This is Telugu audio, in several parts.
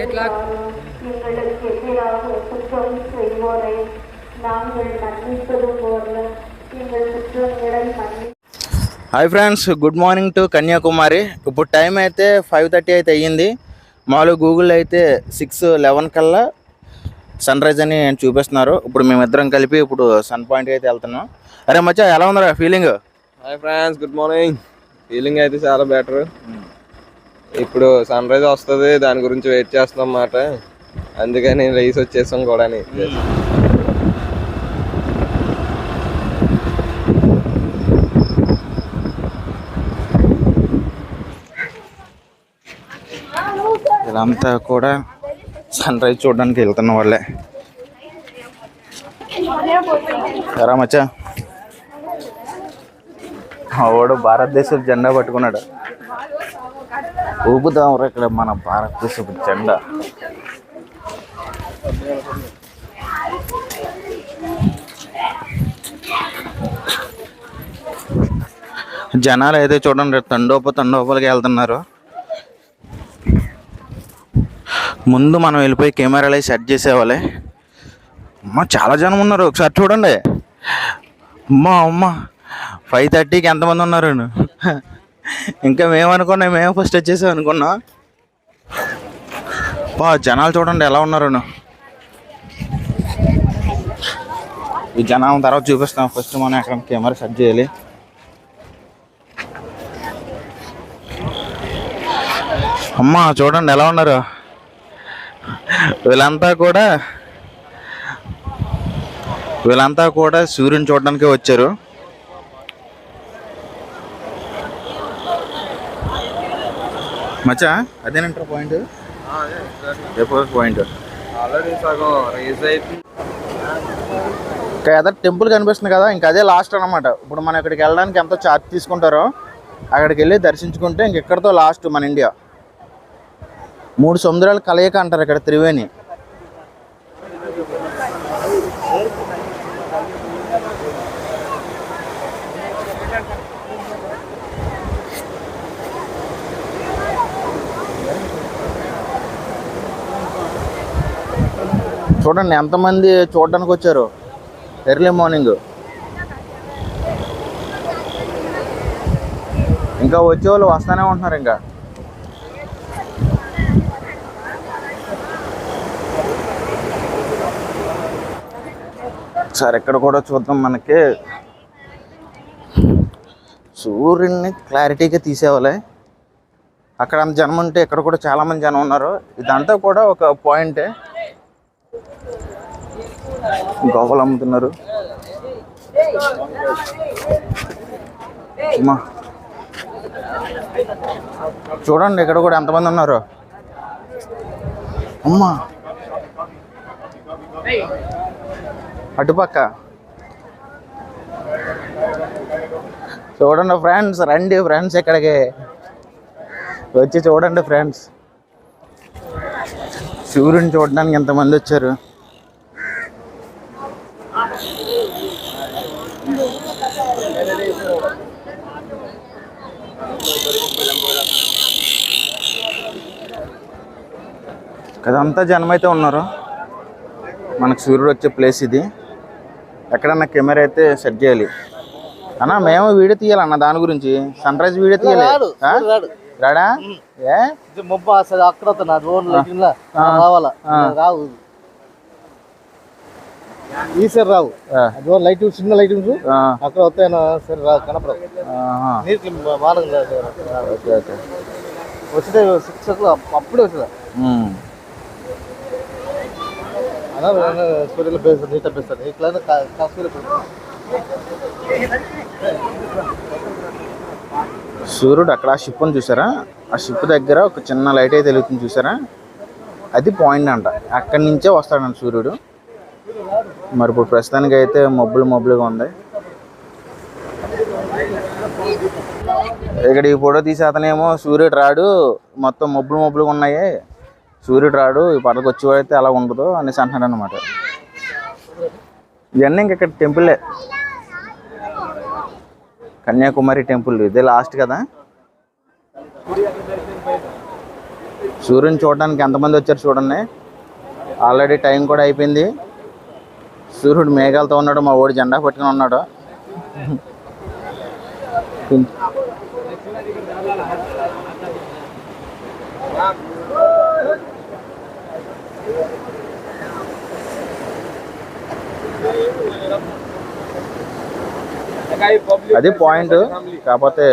எங்களுக்கு எதிராக குற்றம் செய்வோரை நாங்கள் மன்னிப்பதும் போல எங்கள் குற்றங்களை மன்னி hi friends good morning to Kanyakumari ఇప్పుడు టైం అయితే ఫైవ్ థర్టీ అయితే అయ్యింది మామూలుగా గూగుల్ అయితే సిక్స్ లెవెన్ కల్లా సన్ రైజ్ అని చూపిస్తున్నారు ఇప్పుడు మేమిద్దరం కలిపి ఇప్పుడు సన్ పాయింట్ అయితే వెళ్తున్నాం అరే మచ్చా ఎలా ఉందిరా feeling hi friends good morning feeling అయితే చాలా బెటర్ ఇప్పుడు సన్ రైజ్ వస్తుంది. దాని గురించి వెయిట్ చేస్తున్నాం అన్నమాట అందుకని రైస్ వచ్చేసాం కూడా ఇదంతా కూడా సన్ రైజ్ చూడడానికి వెళ్తున్న వాళ్ళే. ఎరా మచ్చా? వాడు భారతదేశం జెండా పట్టుకున్నాడు. ఊపుదాం ఇక్కడ మన భారతదేశపు జెండా. జనాలు అయితే చూడండి తండోప తండోపలకి వెళ్తున్నారు. ముందు మనం వెళ్ళిపోయి కెమెరాలు సెట్ చేసేవాళ్ళే. అమ్మ చాలా జనం ఉన్నారు. ఒకసారి చూడండి. అమ్మా అమ్మ. ఫైవ్ థర్టీకి ఎంతమంది ఉన్నారు? ఇంకా మేము అనుకున్నాం మేము ఫస్ట్ వచ్చేసాం అనుకున్నా. బా జనాలు చూడండి ఎలా ఉన్నారు. ఈ జనాల తర్వాత చూపిస్తాం. ఫస్ట్ మనం ఎక్కడ కెమెరా సెట్ చేయాలి. అమ్మా చూడండి ఎలా ఉన్నారు. వీళ్ళంతా కూడా వీళ్ళంతా కూడా సూర్యుని చూడడానికి వచ్చారు. మచ్చా? అదేనంటారు పాయింట్? పాయింట్? ఇంకా ఏదో టెంపుల్ కనిపిస్తుంది కదా ఇంకా అదే లాస్ట్ అన్నమాట. ఇప్పుడు మనం ఇక్కడికి వెళ్ళడానికి ఎంతో ఛార్జ్ తీసుకుంటారో అక్కడికి వెళ్ళి దర్శించుకుంటే ఇంక ఇక్కడితో లాస్ట్ మన ఇండియా. మూడు సముద్రాలు కలయిక అంటారు ఇక్కడ త్రివేణి. చూడండి ఎంతమంది చూడడానికి వచ్చారు? Early morning. ఇంకా వచ్చే వాళ్ళు వస్తానే ఉంటున్నారు ఇంకా. సార్ ఇక్కడ కూడా చూద్దాం మనకి. సూర్యుడిని క్లారిటీగా తీసేవాలి అక్కడ అంత జనం ఉంటే ఇక్కడ కూడా చాలామంది జనం ఉన్నారు. ఇదంతా కూడా ఒక పాయింటే. గోపాలు అమ్ముతున్నారు. అమ్మా. చూడండి ఇక్కడ కూడా ఎంతమంది ఉన్నారు. అమ్మా. అటుపక్క. చూడండి ఫ్రెండ్స్ రండి ఫ్రెండ్స్ ఇక్కడికి. వచ్చి చూడండి ఫ్రెండ్స్. సూర్యుని చూడడానికి ఎంతమంది వచ్చారు. కదంతా జనం అయితే ఉన్నారు. మనకు సూర్యుడు వచ్చే ప్లేస్ ఇది. ఎక్కడన్నా కెమెరా అయితే సెట్ చేయాలి. అన్న మేము వీడియో తీయాలన్న దాని గురించి. సన్ రైజ్ వీడియో తీయాలి? రాడా ఏ? అక్కడ రావాలా? రావు ఈసారి రావు. ఆ, రోడ్ లైట్ చిన్న ఆ, అక్కడ వస్తాయి సరే రా కనపడవు. ఆహా. నీటికి మానం ఓకే ఓకే. వచ్చితే సిక్స్ ఓ అప్పుడే వచ్చిందా ఉమ్. అలా సూర్యులు పేస్తారు నీట పేస్తారు ఇట్లా సూర్య సూర్యుడు అక్కడ ఆ షిప్ చూసారా? ఆ షిప్ దగ్గర ఒక చిన్న లైట్ అయితే వెలుగుతుంది చూసారా? అది పాయింట్ అంట. అక్కడి నుంచే వస్తాడంట సూర్యుడు. మరి ఇప్పుడు ప్రస్తుతానికి అయితే మబ్బులు మబ్బులుగా ఉంది. ఇక్కడ ఈ ఫోటో తీసే అతనేమో సూర్యుడు రాడు మొత్తం మబ్బులు మబ్బులుగా ఉన్నాయి. సూర్యుడు రాడు ఈ పడకు వచ్చేవాడైతే అలా ఉండదు అనేసి అంటున్నాడు అనమాట ఇవన్నీ ఇంక ఇక్కడ టెంపులే. కన్యాకుమారి టెంపుల్ ఇదే లాస్ట్ కదా. సూర్యుని చూడడానికి ఎంతమంది వచ్చారు చూడండి. ఆల్రెడీ టైం కూడా అయిపోయింది. సూర్యుడు మేఘాలతో ఉన్నాడు మా ఓడి జెండా పట్టుకుని ఉన్నాడు. అది పాయింట్. కాకపోతే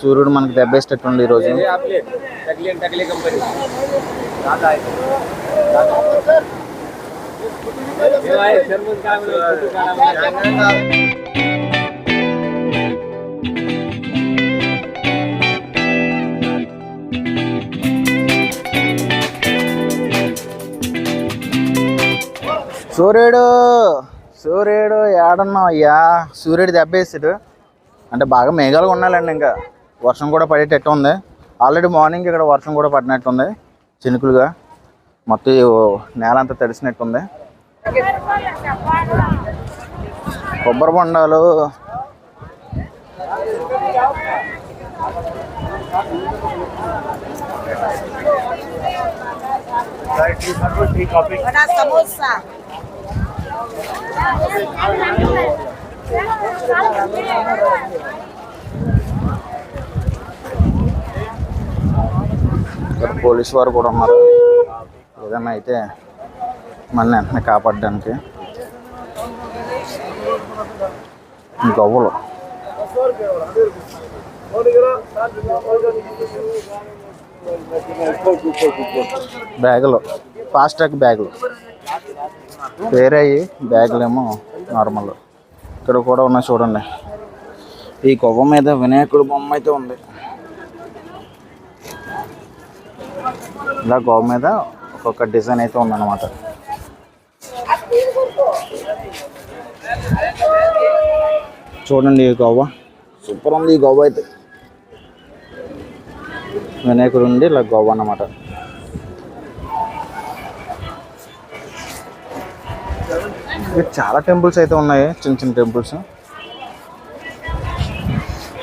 సూర్యుడు మనకి దెబ్బేసేటట్టుండి ఈరోజు. సూర్యుడు సూర్యుడు ఏడన్నావు అయ్యా? సూర్యుడు దెబ్బేసాడు అంటే బాగా మేఘాలుగా ఉండాలండి ఇంకా. వర్షం కూడా పడేటట్టు ఉంది. ఆల్రెడీ మార్నింగ్ ఇక్కడ వర్షం కూడా పడినట్టుంది చినుకులుగా. మొత్తం నేల అంతా తడిసినట్టుంది కొబ్బరి బొండాలు. పోలీసు వారు కూడా ఉన్నారు. ఏదన్నా అయితే మళ్ళీ వెంటనే కాపాడడానికి. గవ్వలు బ్యాగులు. ఫాస్ట్ ట్రాక్ బ్యాగులు. వేరే అయ్యి బ్యాగులేమో నార్మల్ ఇక్కడ కూడా ఉన్నాయి చూడండి. ఈ కొవ్వ మీద వినాయకుడు బొమ్మ అయితే ఉంది. ఇలా గోవ మీద ఒక్కొక్క డిజైన్ అయితే ఉందన్నమాట. చూడండి ఈ గోవ సూపర్ ఉంది ఈ గోవ అయితే. వినాయకుడు ఉండి ఇలా గోవ అన్నమాట. ఇక్కడ చాలా టెంపుల్స్ అయితే ఉన్నాయి చిన్న చిన్న టెంపుల్స్.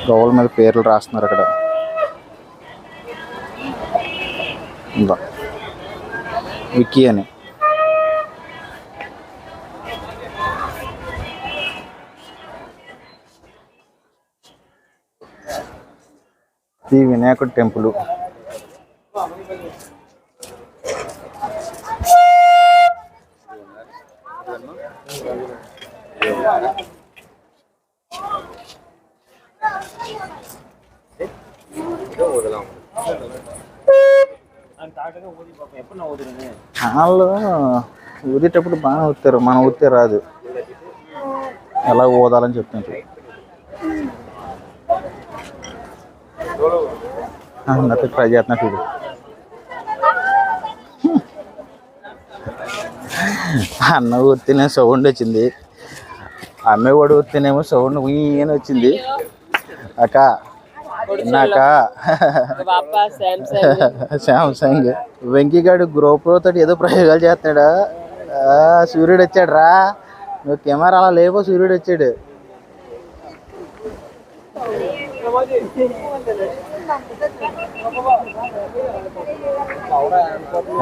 గోవల మీద పేర్లు రాస్తున్నారు అక్కడ. విక్కీ అని. శ్రీ వినాయకుడు టెంపుల్. వాళ్ళు ఊదేటప్పుడు బాగా ఊతారు మనం ఊతే రాదు. ఎలా ఊదాలని చెప్తుంటారు అన్నట్టు ట్రై చేస్తున్నట్టు ఇది అన్న ఊరితేనే సౌండ్ వచ్చింది. అమ్మాయి వాడు ఊరితేనేమో సౌండ్ ఈయన వచ్చింది. అక్క నాక శాంసంగ్ వెంకీగాడు గ్రోప్రో తోటి ఏదో ప్రయోగాలు చేస్తాడు సూర్యుడు వచ్చాడు రా నువ్వు కెమెరా అలా లేవో సూర్యుడు వచ్చాడు.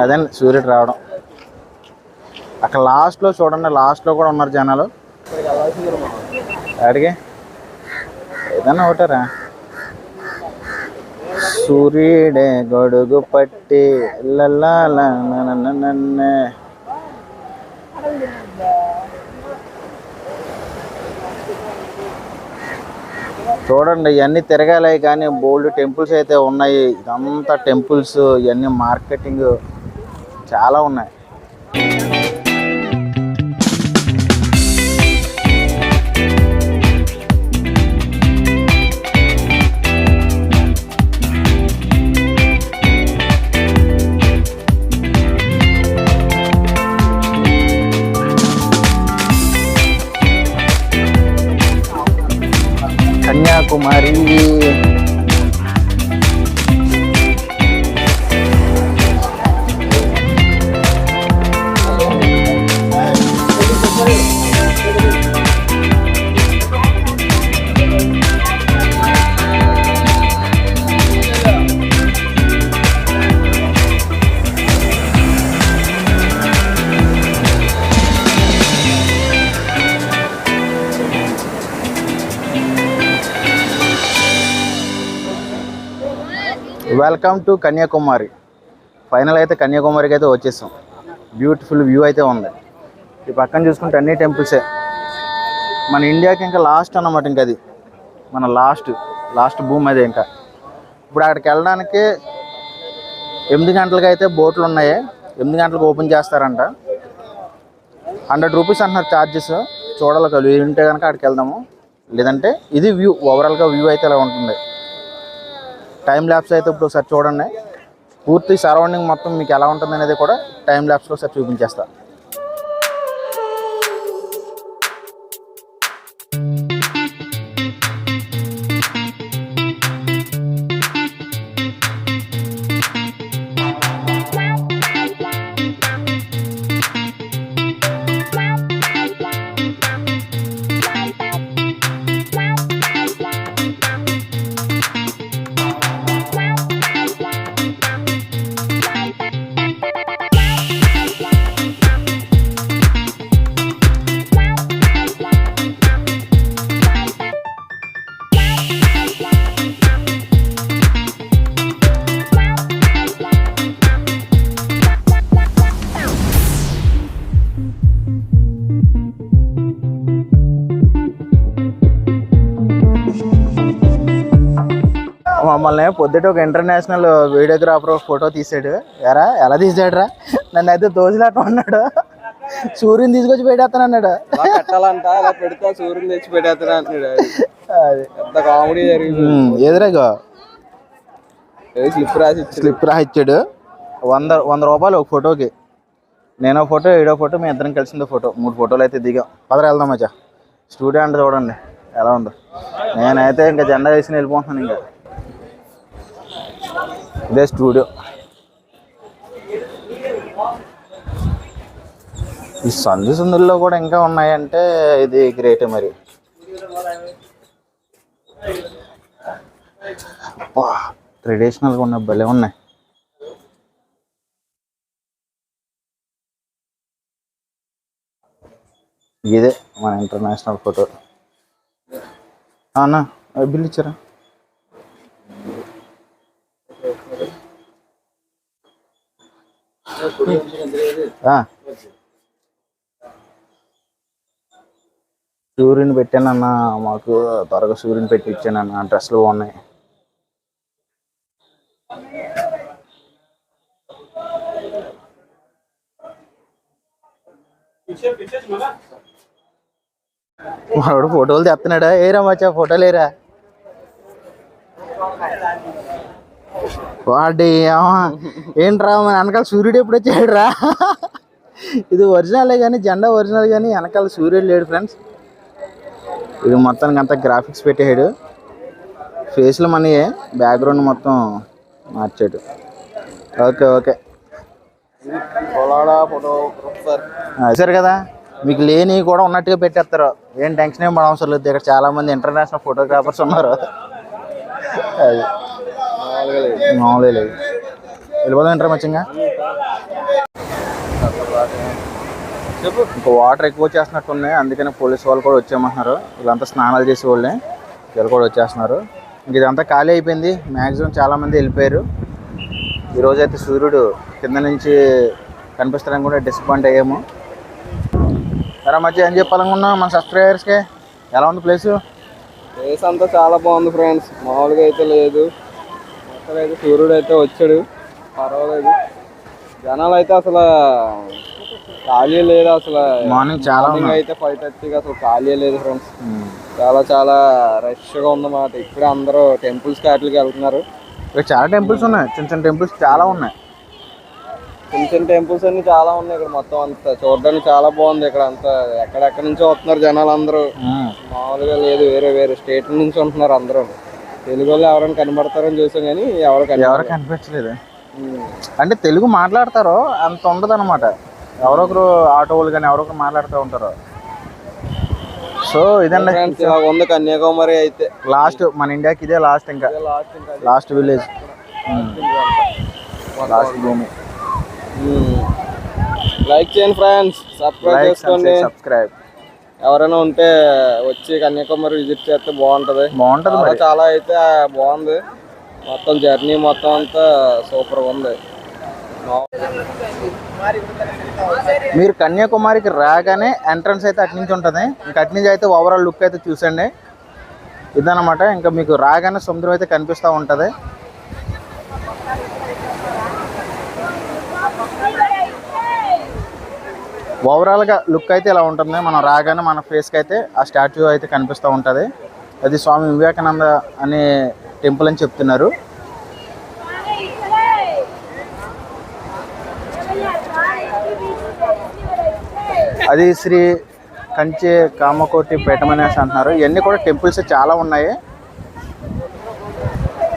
అదే సూర్యుడు రావడం. అక్కడ లాస్ట్లో చూడండి లాస్ట్లో కూడా ఉన్నారు జనాలు. అడిగే. ఏదన్నా ఒకటారా సూర్యుడే గొడుగు పట్టి లల్లా నన్నే చూడండి ఇవన్నీ తిరగాలి కానీ బోల్డ్ టెంపుల్స్ అయితే ఉన్నాయి. ఇదంతా టెంపుల్స్ ఇవన్నీ మార్కెటింగ్ చాలా ఉన్నాయి. Kanyakumari welcome to Kanyakumari. Final అయితే కన్యాకుమారికి అయితే వచ్చేసాం. బ్యూటిఫుల్ వ్యూ అయితే ఉంది. ఈ పక్కన చూసుకుంటే అన్ని టెంపుల్సే మన ఇండియాకి ఇంకా లాస్ట్ అన్నమాట ఇంకా అది. మన లాస్ట్ లాస్ట్ భూమి అదే ఇంకా. ఇప్పుడు అక్కడికి వెళ్ళడానికి ఎనిమిది గంటలకి అయితే బోట్లు ఉన్నాయి. ఎనిమిది గంటలకు ఓపెన్ చేస్తారంట. హండ్రెడ్ రూపీస్ అంటున్నారు ఛార్జెస్ చూడాలి ఒక ఉంటే కనుక అక్కడికి వెళ్దాము. లేదంటే ఇది వ్యూ ఓవరాల్గా వ్యూ అయితే ఇలా ఉంటుంది. టైం ల్యాబ్స్ అయితే ఇప్పుడు ఒకసారి చూడండి. పూర్తి సరౌండింగ్ మొత్తం మీకు ఎలా ఉంటుంది అనేది కూడా టైం ల్యాబ్స్లో ఒకసారి చూపించేస్తా. పొద్దుట ఒక ఇంటర్నేషనల్ వీడియోగ్రాఫర్ ఫోటో తీసాడు. ఎరా ఎలా తీసాడు రా నన్ను అయితే దోజులాట ఉన్నాడు సూర్యుని తీసుకొచ్చి పెట్టేస్తాను అన్నాడు పెట్టాలంట అలా పెడితే సూర్యుని తెచ్చి అంటున్నాడు. అది. ఎంత కామెడీ జరిగింది. ఉమ్, ఎదురేగో స్లిప్ రాసి స్లిప్ రాయిచ్చాడు వంద వంద రూపాయలు ఒక ఫోటోకి నేను ఫోటో ఏడో ఫోటో మీ ఇద్దరం కలిసింది ఫోటో మూడు ఫోటోలు అయితే దిగాం. పదర వెళ్దాం మచ్చా స్టూడియో అంటే చూడండి ఎలా ఉందో. నేనైతే ఇంకా జెండా వేసి వెళ్ళిపోతున్నాను ఇంకా. ఇదే స్టూడియో. ఈ సందు సందుల్లో కూడా ఇంకా ఉన్నాయంటే ఇది గ్రేట్ మరి. ట్రెడిషనల్గా ఉన్న భలే ఉన్నాయి. ఇదే మన ఇంటర్నేషనల్ ఫోటో అన్న బిల్ ఇచ్చారా? సూర్యుని పెట్టానన్న మాకు త్వరగా సూర్యుని పెట్టి ఇచ్చానన్న డ్రెస్సులు బాగున్నాయి. వాడు ఫోటోలు తెస్తున్నాడా ఏరా మచ్చా ఫోటోలు ఏరా వాడి ఏంట్రా మన వెనకాల సూర్యుడు ఎప్పుడు వచ్చాడురా? ఇది ఒరిజినలే కానీ జెండా ఒరిజినల్ కానీ వెనకాల సూర్యుడు లేడు ఫ్రెండ్స్ ఇది మొత్తానికి అంతా గ్రాఫిక్స్ పెట్టాడు ఫేస్లు మనయే బ్యాక్గ్రౌండ్ మొత్తం మార్చాడు. ఓకే ఓకే పొలాడా సరే కదా మీకు లేని కూడా ఉన్నట్టుగా పెట్టేస్తారు. ఏం టెన్షన్ ఏం పడవసరం లేదు. ఇక్కడ చాలామంది ఇంటర్నేషనల్ ఫోటోగ్రాఫర్స్ ఉన్నారు. అది. మామూలే లేదు. వెళ్ళిపోదాం ఇంటర్ మచ్చంగా? చెప్పు. ఇంకా వాటర్ ఎక్కువ వచ్చేస్తున్నట్టు ఉన్నాయి అందుకని పోలీస్ వాళ్ళు కూడా వచ్చేయమంటున్నారు. వీళ్ళంతా స్నానాలు చేసే వాళ్ళే వీళ్ళు కూడా వచ్చేస్తున్నారు. ఇంక ఇదంతా ఖాళీ అయిపోయింది. మ్యాక్సిమం చాలా మంది వెళ్ళిపోయారు. ఈరోజు అయితే సూర్యుడు కింద నుంచి కనిపిస్తారని కూడా డిసప్పాయింట్ అయ్యాము. సరే మధ్య ఏం చెప్పాలనుకున్నాం మన సబ్స్క్రైబర్స్కి? ఎలా ఉంది ప్లేస్? ప్లేస్ అంతా చాలా బాగుంది ఫ్రెండ్స్. మామూలుగా అయితే లేదు. అయితే సూర్యుడు అయితే వచ్చాడు. పర్వాలేదు. జనాలు అయితే అసలు ఖాళీ లేదు అసలు. మార్నింగ్ చాలా అయితే ఫైవ్ థర్టీకి అసలు ఖాళీ లేదు ఫ్రెండ్స్ చాలా చాలా రష్గా ఉందన్నమాట. ఇప్పుడే అందరూ టెంపుల్స్ వాటికి వెళ్తున్నారు. ఇక్కడ చాలా టెంపుల్స్ ఉన్నాయి. చిన్న చిన్న టెంపుల్స్ చాలా ఉన్నాయి. చిన్న చిన్న టెంపుల్స్ అన్ని చాలా ఉన్నాయి ఇక్కడ మొత్తం అంతా. చూడడానికి చాలా బాగుంది ఇక్కడ అంతా. ఎక్కడెక్కడ నుంచో వస్తున్నారు జనాలు అందరూ ఉమ్. మామూలుగా లేదు. వేరే వేరే స్టేట్ నుంచి ఉంటున్నారు అందరూ. తెలుగు వాళ్ళు ఎవరైనా కనబడతారని చూసాం కానీ ఎవరు ఎవరు కనిపించలేదు. అంటే తెలుగు మాట్లాడతారు అంత ఉండదు అనమాట ఎవరొకరు ఆటో వాళ్ళు కానీ ఎవరొకరు మాట్లాడుతూ ఉంటారు. సో ఇదండి. ఉంది కన్యాకుమారి అయితే. లాస్ట్ మన ఇండియాకి ఇదే లాస్ట్ ఇంకా. లాస్ట్ విలేజ్ లాస్ట్ భూమి. లైక్ చేయండి ఫ్రెండ్స్ సబ్స్క్రైబ్ చేసుకోండి. సబ్స్క్రైబ్ ఎవరైనా ఉంటే వచ్చి కన్యాకుమారి విజిట్ చేస్తే బాగుంటది. బాగుంటుంది చాలా మరి. చాలా అయితే బాగుంది. మొత్తం జర్నీ మొత్తం అంతా సూపర్ ఉంది. మీరు కన్యాకుమారికి రాగానే ఎంట్రన్స్ అయితే అటు నుంచి ఉంటుంది. ఇంకా అటు నుంచి అయితే ఓవరాల్ లుక్ అయితే చూసండి ఇదన్నమాట. ఇంకా మీకు రాగానే సముద్రం అయితే కనిపిస్తూ ఉంటుంది. ఓవరాల్గా లుక్ అయితే ఇలా ఉంటుంది మనం రాగానే మన ఫేస్కి అయితే ఆ స్టాచ్యూ అయితే కనిపిస్తూ ఉంటుంది. అది స్వామి వివేకానంద అనే టెంపుల్ అని చెప్తున్నారు. అది శ్రీ కంచి కామకోటి పీఠమనేసి అంటున్నారు. ఇవన్నీ కూడా టెంపుల్స్ చాలా ఉన్నాయి.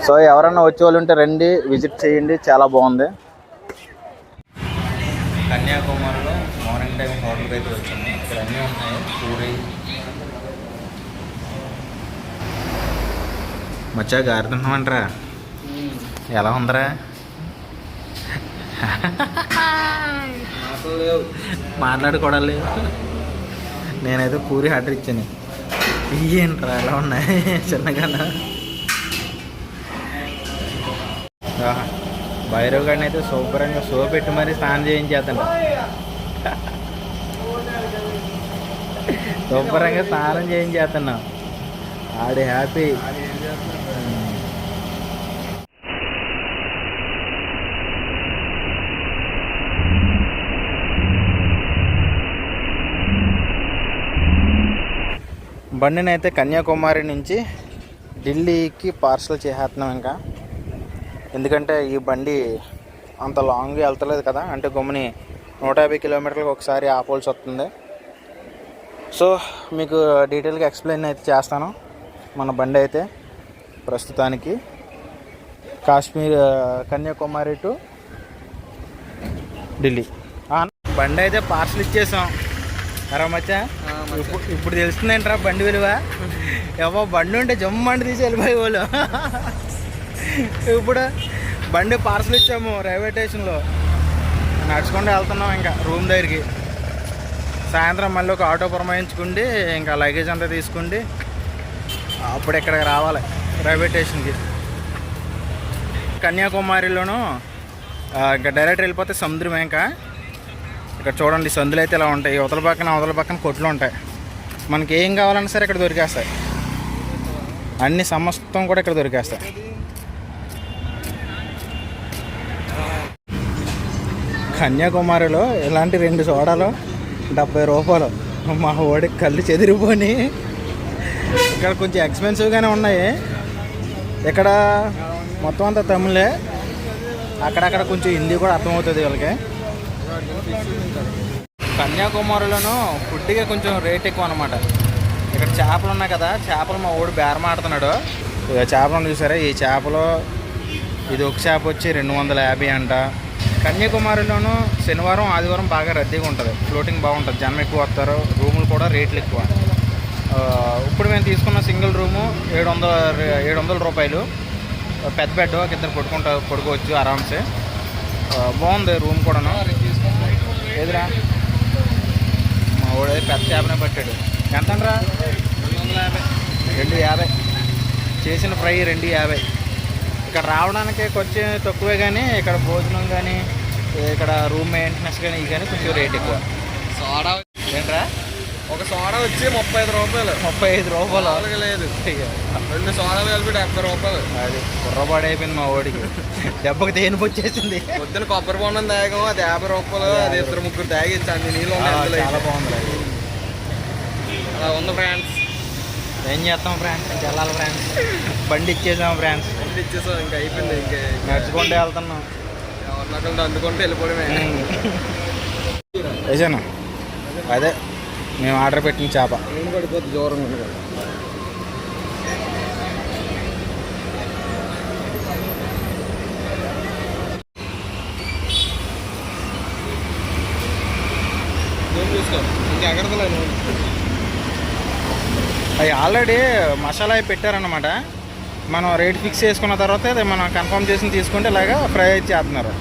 సో ఎవరన్నా వచ్చే వాళ్ళు ఉంటే రండి విజిట్ చేయండి చాలా బాగుంది. కన్యాకుమారి అయితే వచ్చాము ఇక్కడ అన్నీ ఉన్నాయి. పూరి. మచ్చా గారుతున్నామంటరా ఎలా ఉందరా? లేవు. మాట్లాడుకోవడం లేదు. నేనైతే పూరి ఆర్డర్ ఇచ్చాను. ఏంట్రా ఎలా ఉన్నాయి? చిన్నగానా? ఆహా. భైరవ్ గారిని అయితే శుభ్రంగా సో పెట్టి మరీ స్నానం చేయించేస్తాను శుభ్రంగా స్నానం చేయించేస్తున్నాం. ఆడి హ్యాపీ. బండిని అయితే కన్యాకుమారి నుంచి ఢిల్లీకి పార్సల్ చేసేస్తున్నాం ఇంకా. ఎందుకంటే ఈ బండి అంత లాంగ్ వెళ్తలేదు కదా. అంటే గమ్ముని నూట యాభై కిలోమీటర్లకు ఒకసారి ఆపోల్సి వస్తుంది. సో మీకు డీటెయిల్గా ఎక్స్ప్లెయిన్ అయితే చేస్తాను మన బండి అయితే ప్రస్తుతానికి. కాశ్మీర్ కన్యాకుమారి టు ఢిల్లీ. బండి అయితే పార్సల్ ఇచ్చేసాం. మచ్చా ఇప్పుడు ఇప్పుడు తెలుస్తుందేంట్రా బండి విలువ? ఏవో బండి ఉంటే జమ్మండి తీసి వెళ్ళిపోయే వాళ్ళు. ఇప్పుడు బండి పార్సల్ ఇచ్చాము రైల్వే స్టేషన్లో. నడుచుకుంటూ వెళ్తున్నాం ఇంకా రూమ్ దగ్గరికి. సాయంత్రం మళ్ళీ ఒక ఆటో పురమాయించుకుండి ఇంకా లగేజ్ అంతా తీసుకుండి అప్పుడు ఇక్కడికి రావాలి? రైల్వే స్టేషన్కి కన్యాకుమారిలోను ఇంకా డైరెక్ట్ వెళ్ళిపోతే సముద్రం ఇంకా. ఇక్కడ చూడండి సందులు అయితే ఇలా ఉంటాయి. అవతల పక్కన అవతల పక్కన కొట్లు ఉంటాయి. మనకి ఏం కావాలన్నా సరే ఇక్కడ దొరికేస్తాయి. అన్ని సమస్తం కూడా ఇక్కడ దొరికేస్తాయి. కన్యాకుమారిలో ఇలాంటి రెండు సోడాలు డెబ్బై రూపాయలు. మా ఓడికి కళ్ళు చెదిరిపోని. ఇక్కడ కొంచెం ఎక్స్పెన్సివ్గానే ఉన్నాయి. ఇక్కడ మొత్తం అంతా తమిళే అక్కడక్కడ కొంచెం హిందీ కూడా అర్థమవుతుంది వీళ్ళకి. కన్యాకుమారిలోనూ ఫుడ్గా కొంచెం రేట్ ఎక్కువ అనమాట ఇక్కడ చేపలు ఉన్నాయి కదా చేపలు మా ఊడు బేరం ఆడుతున్నాడు. ఇక చేపలను చూసారా? ఈ చేపలు ఇది ఒక చేప వచ్చి రెండు వందల యాభై అంట. కన్యాకుమారిలోనూ శనివారం ఆదివారం బాగా రద్దీగా ఉంటుంది. ఫ్లోటింగ్ బాగుంటుంది. జనం ఎక్కువ వస్తారు. రూములు కూడా రేట్లు ఎక్కువ. ఇప్పుడు మేము తీసుకున్న సింగిల్ రూము ఏడు వందల ఏడు వందల రూపాయలు పెద్ద బెడ్ ఒక ఇద్దరు పడుకుంటా పడుకోవచ్చు ఆరామ్సే బాగుంది రూమ్ కూడాను. ఏదిరా? మా వాడు పెద్ద చేపనే పట్టాడు. ఎంత రా యాభై. రెండు యాభై. చేసిన ఫ్రై రెండు యాభై. ఇక్కడ రావడానికి కొంచెం తక్కువే కానీ ఇక్కడ భోజనం కానీ ఇక్కడ రూమ్ మెయింటెనెన్స్ కానీ ఇవి కానీ కొంచెం రేట్ ఎక్కువ. సోడా ఏంట్రా? ఒక సోడా వచ్చి ముప్పై ఐదు రూపాయలు. ముప్పై ఐదు రూపాయలు? లేదు. రెండు సోడాలు కలిపి డెబ్బై రూపాయలు. అది కుర్రబాడు అయిపోయింది మా వాడికి. దెబ్బకి తేనుపు వచ్చేసింది. పొద్దున కొబ్బరి బొండం తాగాము అది యాభై రూపాయలు అది ఇద్దరు ముగ్గురు తాగించి అన్ని నీళ్ళు చాలా. బాగుంది. అలా ఉంది ఫ్రెండ్స్ ఏం చేస్తాం ఫ్రెండ్స్ వెళ్ళాలి ఫ్రెండ్స్ బండి ఇచ్చేసాం ఫ్రెండ్స్ ఇచ్చేసాం ఇంకా అయిపోయింది ఇంకా నడుచుకుంటూ వెళ్తున్నాం. ఎవరినొకరిని అందుకుంటే వెళ్ళిపోవడమే. వేసాను? అదే మేము ఆర్డర్ పెట్టిన చేప. పడిపోతుంది కదా. నేను చూసుకో ఇంకా ఎగరదలేదు అవి ఆల్రెడీ మసాలా అవి పెట్టారన్నమాట. మనం రేట్ ఫిక్స్ చేసుకున్న తర్వాత అది మనం కన్ఫర్మ్ చేసి తీసుకుంటే ఇలాగా ఫ్రై అయితే చేస్తున్నారు.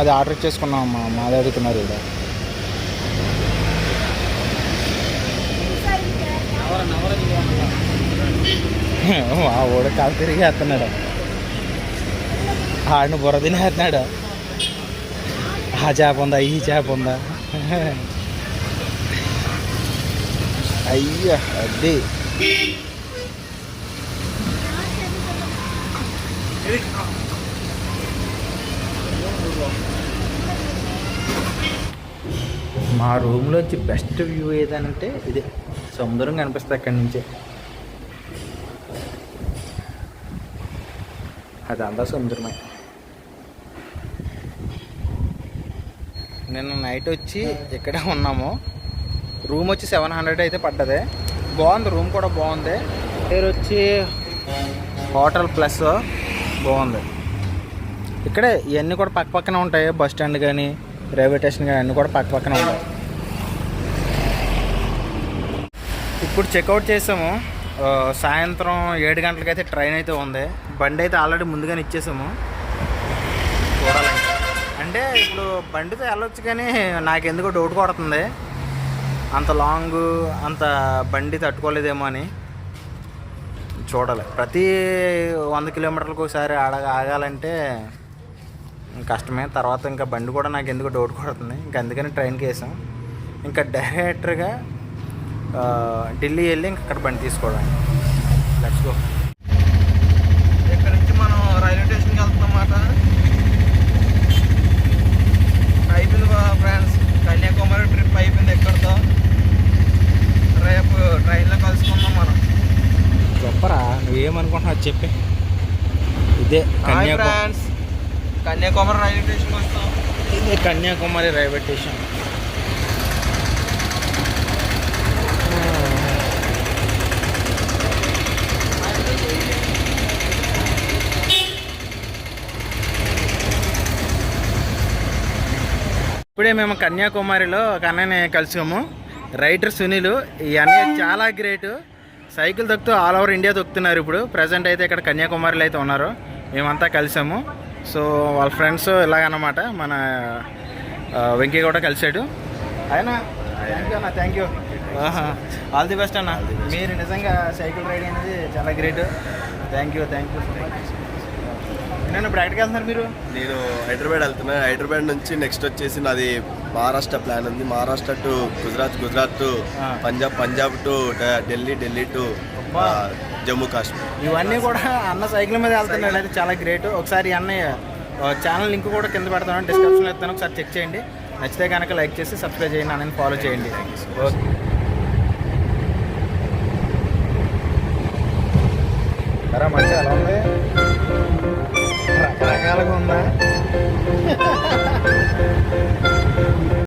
అది ఆర్డర్ చేసుకున్నాం అమ్మా మాది అడుగుతున్నారు ఇక్కడ మా ఓడు కాలు తిరిగి వేస్తున్నాడు. ఆడిని బుర్ర తినేస్తున్నాడు ఆ చేప ఉందా ఈ చేప ఉందా? అయ్యో అది. మా రూమ్లోంచి బెస్ట్ వ్యూ ఏదంటే ఇది. సముద్రం కనిపిస్తుంది అక్కడి నుంచే. అదంతా సముద్రమే. నిన్న నైట్ వచ్చి ఇక్కడే ఉన్నాము. రూమ్ వచ్చి సెవెన్ హండ్రెడ్ అయితే పడ్డది. బాగుంది రూమ్ కూడా బాగుంది. పేరు వచ్చి హోటల్ ప్లస్. బాగుంది. ఇక్కడే ఇవన్నీ కూడా పక్క పక్కనే ఉంటాయి బస్ స్టాండ్ కానీ రైల్వే స్టేషన్ కానీ అన్నీ కూడా పక్క పక్కన ఉన్నాయి. ఇప్పుడు చెక్అవుట్ చేసాము. సాయంత్రం ఏడు గంటలకైతే ట్రైన్ అయితే ఉంది. బండి అయితే ఆల్రెడీ ముందుగానే ఇచ్చేసాము. చూడాలంటే అంటే ఇప్పుడు బండితో వెళ్ళొచ్చు కానీ నాకు ఎందుకో డౌట్ కొడుతుంది. అంత లాంగ్ అంత బండి తట్టుకోలేదేమో అని. చూడాలి. ప్రతి వంద కిలోమీటర్లకు ఒకసారి ఆడ ఆగాలంటే కష్టమే. తర్వాత ఇంకా బండి కూడా నాకు ఎందుకు డౌట్ కొడుతుంది. ఇంకా అందుకని ట్రైన్కి వేసాం. ఇంకా డైరెక్టర్గా ఢిల్లీ వెళ్ళి ఇంకా అక్కడ బండి తీసుకోవడం లెట్స్ గో ఇక్కడ నుంచి మనం రైల్వే స్టేషన్కి వెళ్తున్నాం అన్నమాట అయిపోయింది ఫ్రెండ్స్ కన్యాకుమారి ట్రిప్ అయిపోయింది ఎక్కడితో రేపు ట్రైన్లో కలుసుకుందాం మనం. చెప్పరా నువ్వేమనుకుంటున్నావు చెప్పి. ఇదే కన్యాకుమారి ఫ్రెండ్స్ కన్యాకుమారి రైల్వే స్టేషన్కి వస్తాం ఇది కన్యాకుమారి రైల్వే స్టేషన్. ఇప్పుడే మేము కన్యాకుమారిలో ఒక అన్నయ్యని కలిసాము. రైటర్ సునీల్ ఈ అన్నయ్య చాలా గ్రేట్ సైకిల్ తొక్కుతూ ఆల్ ఓవర్ ఇండియా దొక్కుతున్నారు ఇప్పుడు. ప్రజెంట్ అయితే ఇక్కడ కన్యాకుమారిలో అయితే ఉన్నారు. మేమంతా కలిసాము. సో వాళ్ళ ఫ్రెండ్స్ ఇలాగన్నమాట మన వెంకీ కూడా కలిసాడు. ఆయన థ్యాంక్ యూ అన్న thank you all the best అన్న. మీరు నిజంగా సైకిల్ రైడ్ అనేది చాలా great. Thank you thank you so much నేను ఇప్పుడు ఎక్కడికి వెళ్తున్నారు మీరు? నేను హైదరాబాద్ వెళ్తున్నా. హైదరాబాద్ నుంచి నెక్స్ట్ వచ్చేసి నాది మహారాష్ట్ర ప్లాన్ ఉంది. Maharashtra to Gujarat Gujarat to. Punjab Punjab to Delhi Delhi to Jammu Kashmir. ఇవన్నీ కూడా అన్న సైకిల్ మీద వెళ్తున్నాడు. అయితే చాలా గ్రేట్. ఒకసారి అన్నయ్య ఛానల్ లింక్ కూడా కింద పెడతాను. డిస్క్రిప్షన్ ఇస్తాను. ఒకసారి చెక్ చేయండి. నచ్చితే కనుక లైక్ చేసి సబ్స్క్రైబ్ చేయండి. అన్నని ఫాలో చేయండి. ఓకే మంచిగా ఎలా ఉంది? రకరకాలుగా ఉందా?